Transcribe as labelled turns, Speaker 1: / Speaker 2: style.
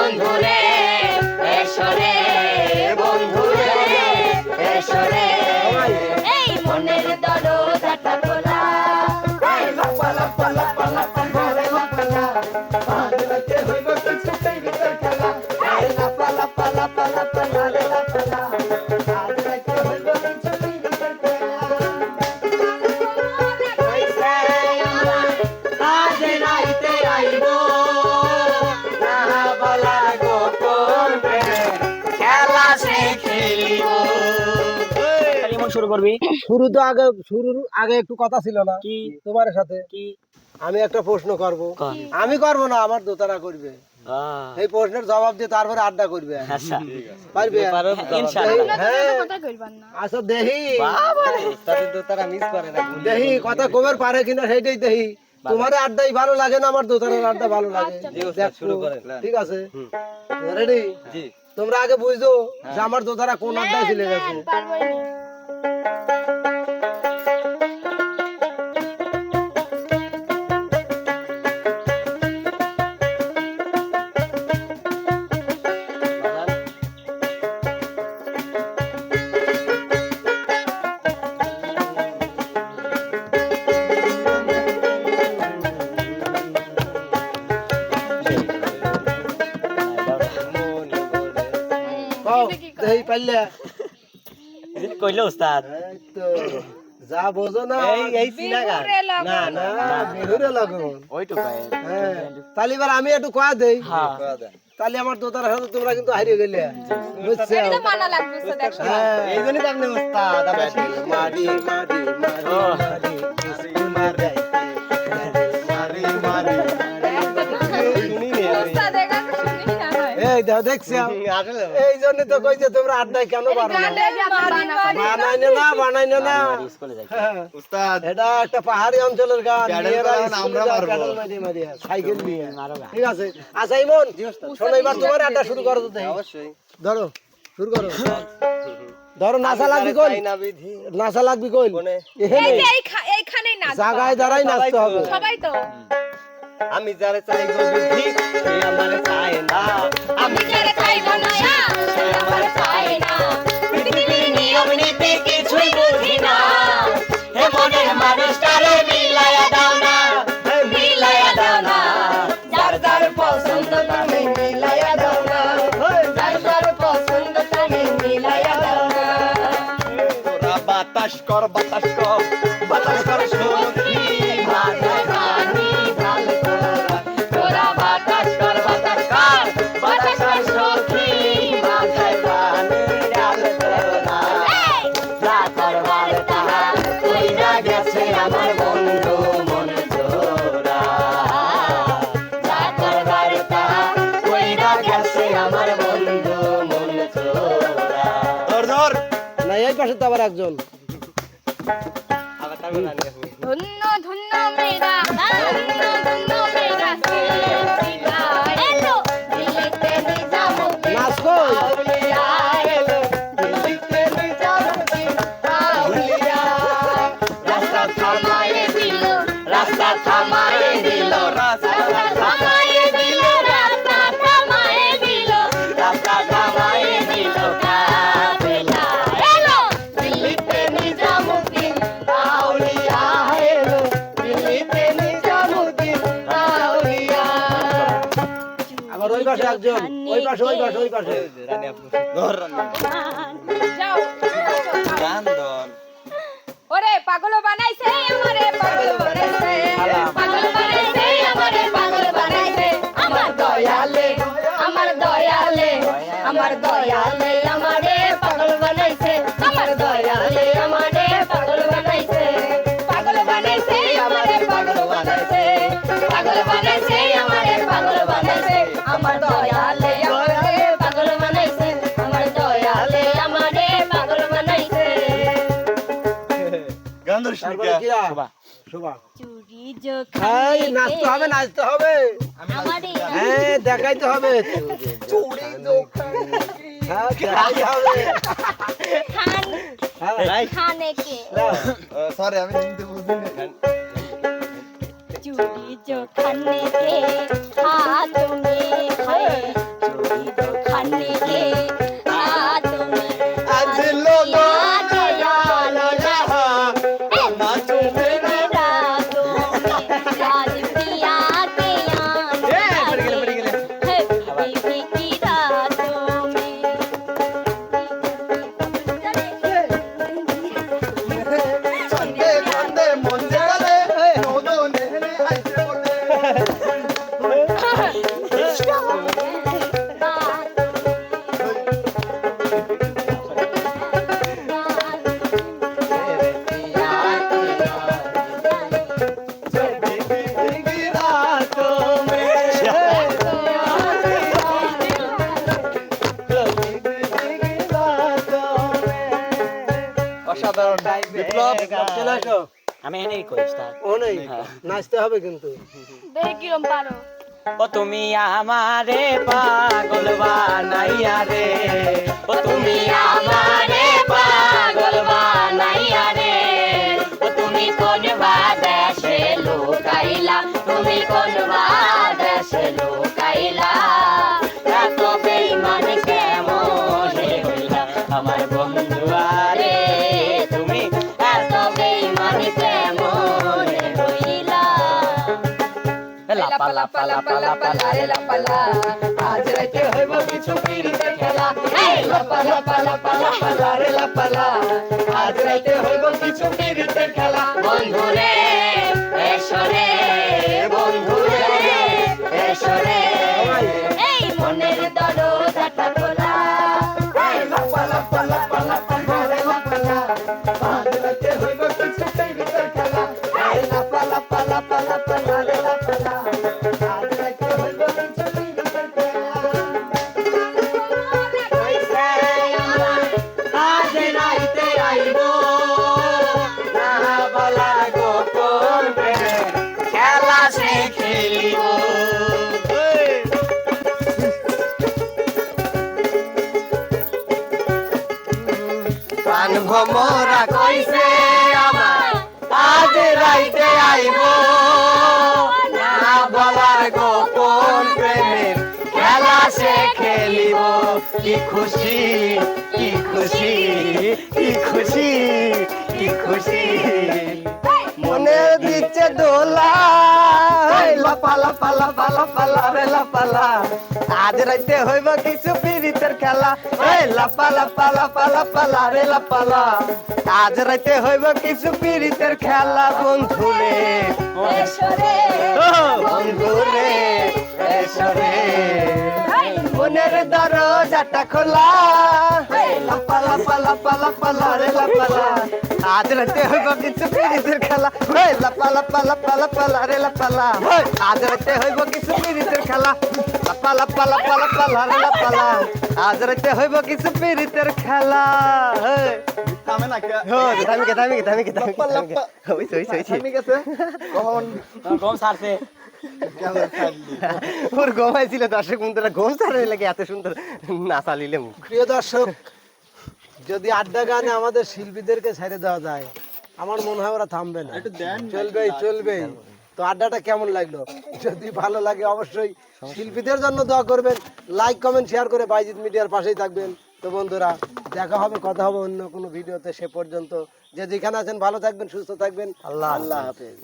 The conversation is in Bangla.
Speaker 1: বন্ধুরে
Speaker 2: শুরু করবি?
Speaker 3: শুরু তো আগে শুরুর আগে একটু কথা ছিল না।
Speaker 2: কি?
Speaker 3: তোমার সাথে।
Speaker 2: কি?
Speaker 3: আমি একটা প্রশ্ন করব। আমি করব না আমার দোতারা করবে। এই প্রশ্নের জবাব দিয়ে তারপরে আড্ডা করবে।
Speaker 2: আচ্ছা।
Speaker 3: পারবে? হ্যাঁ আচ্ছা দেহি। দেহি কথা কবের পারে কিনা সেইটাই দেহি। তোমার আড্ডাই ভালো লাগে না আমার দোতারার আড্ডা ভালো লাগে। দেখো, ঠিক আছে? রেডি? তোমরা আগে বুঝছ যে আমার দোতারা কোন আড্ডায় চলে গেছে। দেহি পাইলে
Speaker 2: কইলো উস্তাদ?
Speaker 3: যা বোঝো না। না না বিহুরে লাগুন
Speaker 2: ওই
Speaker 3: তো তাহলে এবার আমি একটু কয়া দেই।
Speaker 2: হ্যাঁ।
Speaker 3: তাহলে আমার দোতার হাতে তোমরা কিন্তু হারিয়ে গেলে। বুঝছ?
Speaker 1: মানা
Speaker 3: হ্যাঁ
Speaker 4: এই জন্যই তো আপনি উস্তাদ।
Speaker 3: মাটি মাটি মাটি মাটি।
Speaker 1: মাটি
Speaker 3: এই দাও দেখছি এই জন্য তো কইছে তোমরা আড্ডায় কেন পারো না বানাই না। না হ্যাঁ,
Speaker 4: উস্তাদ।
Speaker 3: এটা একটা পাহাড়ি অঞ্চলের গান
Speaker 4: প্যাডেল
Speaker 3: মেয়েরা
Speaker 4: করান,
Speaker 3: স্কুলে
Speaker 4: আমরা মারবো।
Speaker 3: প্যাডেল মারি মারি, সাইকেল নিয়ে। ঠিক আছে। আচ্ছা ইমন শোনো এবার তোমার আড্ডা শুরু করো তো
Speaker 4: অবশ্যই।
Speaker 3: ধরো শুরু করো। ধরো নাচা লাগবি কই?
Speaker 4: না
Speaker 3: নাচা লাগবি কই?
Speaker 1: এইখানেই নাচ।
Speaker 3: জাগায় দাঁড়াই নাচতে হবে।
Speaker 1: সবাই তো।
Speaker 4: আমি যারে চাই গো বিধি সে আমারে চায় না।
Speaker 1: আমি যারে চাইব না সে আমার চায় না। পৃথিবীর নিয়ম নীতি কিছুই বুঝি না। হে মনের মানুষটারে মিলায়া দাও না হে মিলায়া দাও না। যার যার পছন্দ তুমি মিলায়া দাও না যার যার পছন্দ তুমি মিলায়া দাও না।
Speaker 4: বাতাস কর বাতাস কর।
Speaker 1: যা করবার তাহা। কইরা গেছে আমার বন্ধু মন জোড়া যা করবার তাহা। কইরা গেছে আমার বন্ধু মন জোড়া
Speaker 4: ধর ধর।
Speaker 3: না এই পাশে তো আবার একজন।
Speaker 1: ধন্য ধন্য মেরা ধন্য ধন্য মেরা
Speaker 3: ওই পাশে একজন। ওই পাশে ওই পাশে ওই পাশে।
Speaker 4: রানী আপনি ধর রানী।
Speaker 1: যাও।
Speaker 4: গান ধর
Speaker 1: ওরে পাগল বানাইছে আমারে পাগল বানাইছে। চুরি
Speaker 3: এই নাচতে হবে নাচতে হবে। হ্যাঁ দেখাইতে হবে। চুড়ি হ্যাঁ দেখাইতে হবে।
Speaker 1: খান
Speaker 3: হ্যাঁ।
Speaker 1: খানে কে
Speaker 4: সরি আমি হিন্দি বুঝি
Speaker 1: চুরি জোখানে হাত মে
Speaker 3: আসো।
Speaker 2: আমি এনেই কই উস্তাদ
Speaker 3: ও নেই নাচতে হবে কিন্তু।
Speaker 1: দেখি কিরম পারো।
Speaker 2: ও তুমি আমারে পাগল বানাইয়া রে। ও তুমি আমারে পাগল বানাইয়া রে।
Speaker 1: ও তুমি কোন বাদেশে লুকাইলা। তুমি কোন বাদেশে
Speaker 2: লাপা লাপা লাপা লাপা
Speaker 1: রে লাপা লা আজ রাতে হইব কিছু পিড়িতে খেলা লাপা লাপা লাপা লাপা লা লাপা লা আজ রাতে হইব কিছু পিড়িতে খেলা বন্ধু রে এসো রে বন্ধু
Speaker 3: প্রাণ ভমরা
Speaker 2: কইছে আজ রাইতে আইবো। না বলার গোপন প্রেমের খেলা সে খেলিব। কি খুশি কি খুশি কি খুশি কি খুশি।
Speaker 3: মনে দিচ্ছে দোলা এই পালা পালা পালা পালা রে লাপালা আজ রাইতে হইব কিছু পিরিতের খেলা। এই লাপালা পালা পালা পালা রে লাপালা আজ রাইতে হইব কিছু পিরিতের খেলা বন্ধু রে।
Speaker 1: রে
Speaker 3: বন্ধু রে। এসো রে। মনের দরজাটা খোলা এই লাপা লাপা লাপা লাপা লা রে লাপা লা। আজ রাতে হইব কিছু পিরিতের খেলা এই লাপা লাপা লাপা লাপা লা রে লাপা লা। হেই, আজ রাতে হইব কিছু পিরিতের খেলা লাপা লাপা লাপা লাপা লা রে লাপা লা। আজ রাতে হইব কিছু পিরিতের খেলা হেই।
Speaker 4: থামে না কে
Speaker 3: হো, থামি গে, থামি গে, থামি গে, থামি গে। হইছে, হইছে, হইছে।
Speaker 4: থামে গেছে কখন
Speaker 2: গম সারছে
Speaker 3: ওর ঘুমাইছিল দর্শক বন্ধুরা ঘুম লাগে এত সুন্দর নাচা লিলে মুখ। প্রিয় দর্শক যদি আড্ডা গানে আমাদের শিল্পীদেরকে ছেড়ে দেওয়া যায় আমার মনে হয় ওরা থামবে না। চলবেই চলবেই। তো আড্ডাটা কেমন লাগল? যদি ভালো লাগে অবশ্যই শিল্পীদের জন্য দোয়া করবেন। লাইক কমেন্ট শেয়ার করে বাইজিৎ মিডিয়ার পাশেই থাকবেন। তো বন্ধুরা দেখা হবে কথা হবে অন্য কোনো ভিডিওতে সে পর্যন্ত। যে যেখানে আছেন ভালো থাকবেন সুস্থ থাকবেন। আল্লাহ আল্লাহ হাফেজ।